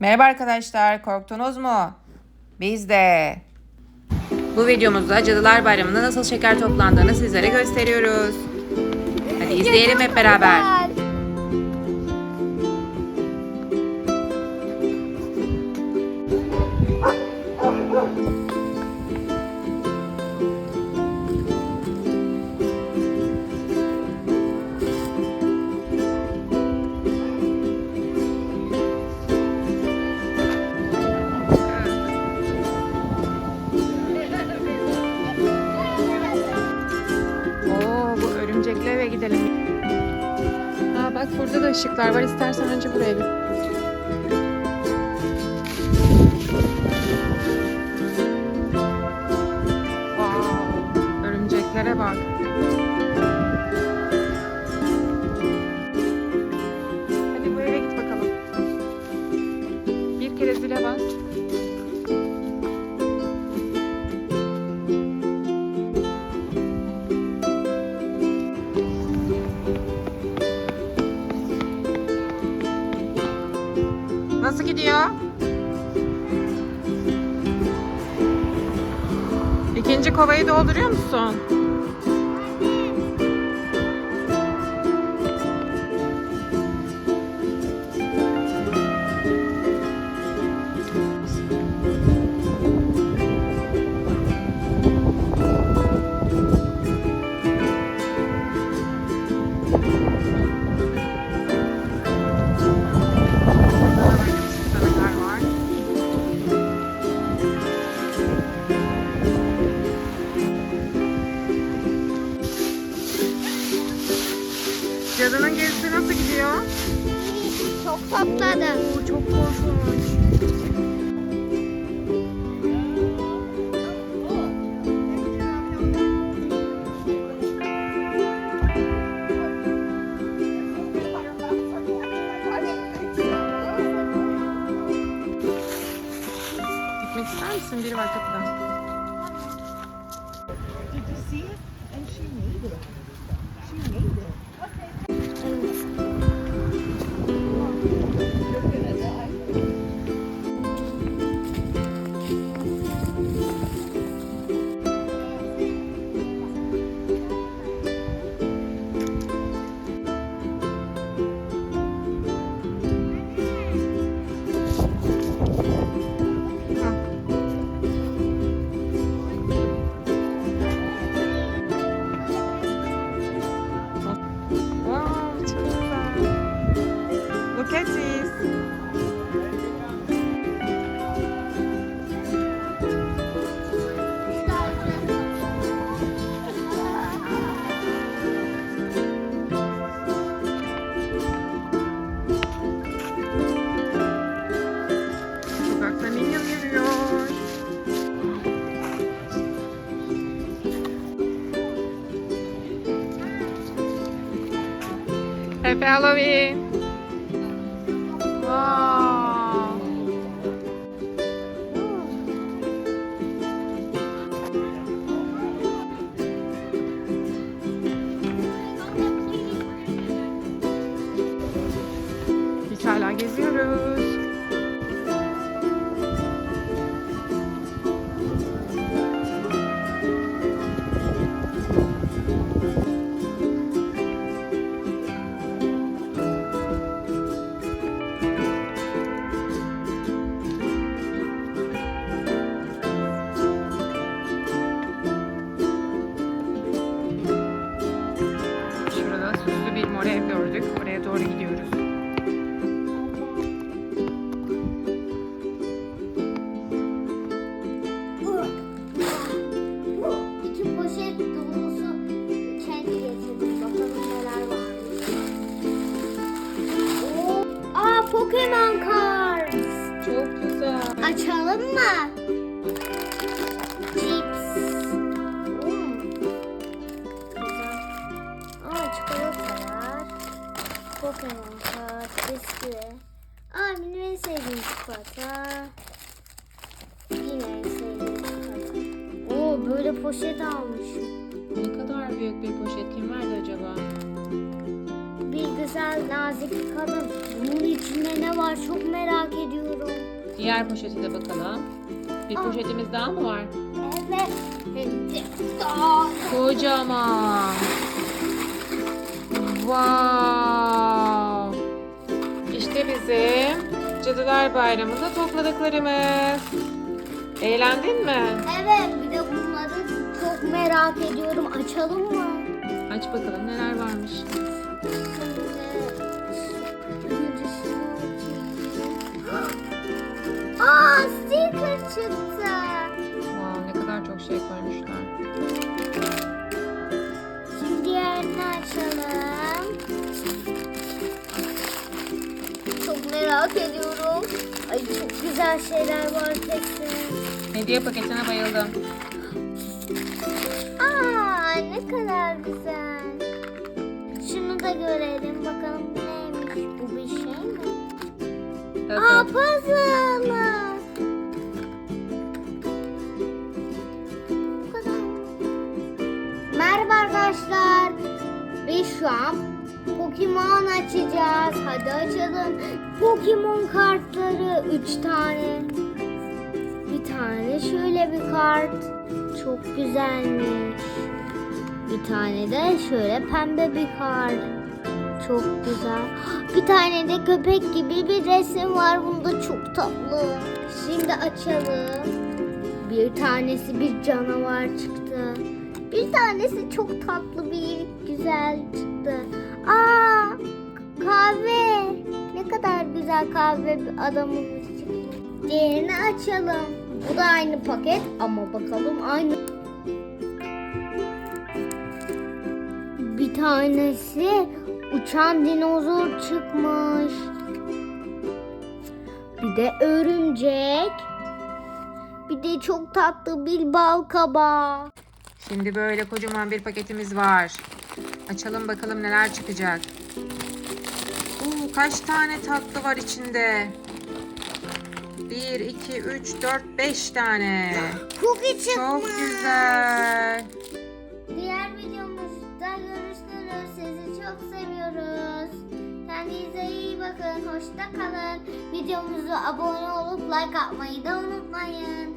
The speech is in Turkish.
Merhaba arkadaşlar, korktunuz mu? Biz de. Bu videomuzda Cadılar Bayramı'nda nasıl şeker toplandığını sizlere gösteriyoruz. Hadi izleyelim hep beraber. Bak burada da ışıklar var. İstersen önce buraya git. Nasıl gidiyor? İkinci kovayı dolduruyor musun? Cadının gezisi nasıl gidiyor? Çok patladı. Oo, çok korkunç. Gitmek ister misin? Biri var kapıda. Wow, Happy Halloween. Benim en sevdiğim çikolata. Yine en sevdiğim çikolata. Oo böyle poşet almışım. Ne kadar büyük bir poşet. Kim verdi acaba? Bir güzel nazik bir kadın. Bunun içinde ne var? Çok merak ediyorum. Diğer poşete de bakalım. Bir Aa. poşetimiz daha mı var? Evet. Kocaman. Wow. Bizim Cadılar Bayramı'nda topladıklarımız. Eğlendin mi? Evet bir de bunları çok merak ediyorum. Açalım mı? Aç bakalım neler varmış. Merak ediyorum. Ay çok güzel şeyler var kesin. Hediye paketine bayıldım. Aa ne kadar güzel. Şunu da görelim bakalım neymiş. Bu bir şey mi? Aa Puzzle. puzzle? Bu kadar? Merhaba arkadaşlar. Biz şu an Pokemon açacağız. Hadi açalım. Pokemon kartları 3 tane. Bir tane şöyle bir kart. Çok güzelmiş. Bir tane de şöyle pembe bir kart. Çok güzel. Bir tane de köpek gibi bir resim var. Bunda çok tatlı. Şimdi açalım. Bir tanesi bir canavar çıktı. Bir tanesi çok tatlı bir güzel çıktı. Kahve. Ne kadar güzel kahve adamımız çıktı. Diğerini açalım. Bu da aynı paket ama bakalım aynı. Bir tanesi uçan dinozor çıkmış. Bir de örümcek. Bir de çok tatlı bir bal kabağı. Şimdi böyle kocaman bir paketimiz var. Açalım bakalım neler çıkacak. Kaç tane tatlı var içinde? 1, 2, 3, 4, 5 tane. Cookie çıkmış. Çok güzel. Diğer videomuzda görüşürüz. Sizi çok seviyoruz. Kendinize iyi bakın. Hoşça kalın. Videomuza abone olup like atmayı da unutmayın.